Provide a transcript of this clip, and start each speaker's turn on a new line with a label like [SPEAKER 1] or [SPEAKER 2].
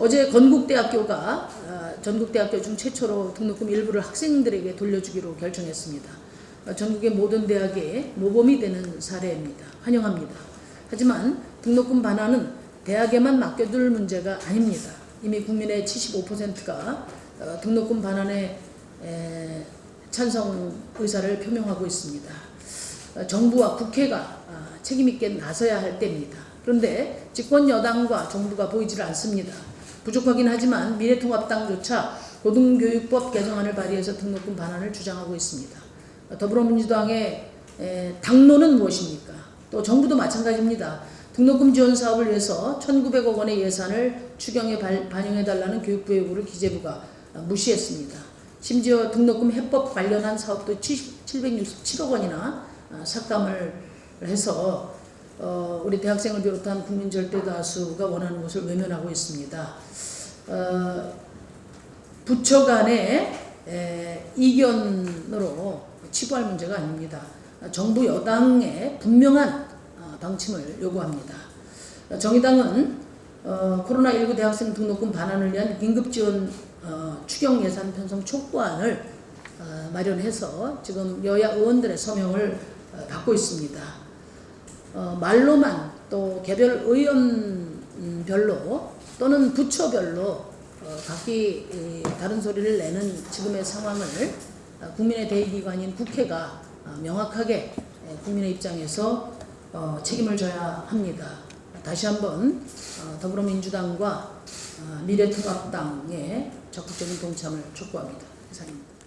[SPEAKER 1] 어제 건국대학교가 어, 전국대학교 중 최초로 등록금 일부를 학생들에게 돌려주기로 결정했습니다. 어, 전국의 모든 대학에 모범이 되는 사례입니다. 환영합니다. 하지만 등록금 반환은 대학에만 맡겨둘 문제가 아닙니다. 이미 국민의 75%가 어, 등록금 반환에 에, 찬성 의사를 표명하고 있습니다. 어, 정부와 국회가 아, 책임있게 나서야 할 때입니다. 그런데 집권 여당과 정부가 보이질 않습니다. 부족하긴 하지만 미래통합당조차 고등교육법 개정안을 발의해서 등록금 반환을 주장하고 있습니다. 어, 더불어민주당의 에, 당론은 무엇입니까? 또 정부도 마찬가지입니다. 등록금 지원 사업을 위해서 1,900억 원의 예산을 추경에 발- 반영해달라는 교육부 요구를 기재부가 어, 무시했습니다. 심지어 등록금 해법 관련한 사업도 767억 원이나 어, 삭감을 해서 어, 우리 대학생을 비롯한 국민 절대 다수가 원하는 것을 외면하고 있습니다. 어, 부처 간의 에, 이견으로 치부할 문제가 아닙니다. 정부 여당의 분명한 어, 방침을 요구합니다. 어, 정의당은 어, 코로나19 대학생 등록금 반환을 위한 긴급지원 어, 추경 예산 편성 촉구안을 어, 마련해서 지금 여야 의원들의 서명을 어, 받고 있습니다. 어, 말로만 또 개별 의원별로 또는 부처별로 어, 각기 이, 다른 소리를 내는 지금의 상황을 어, 국민의 대의기관인 국회가 어, 명확하게 에, 국민의 입장에서 어, 책임을 져야 합니다. 다시 한번 어, 더불어민주당과 어, 미래통합당의 적극적인 동참을 촉구합니다. 이상입니다.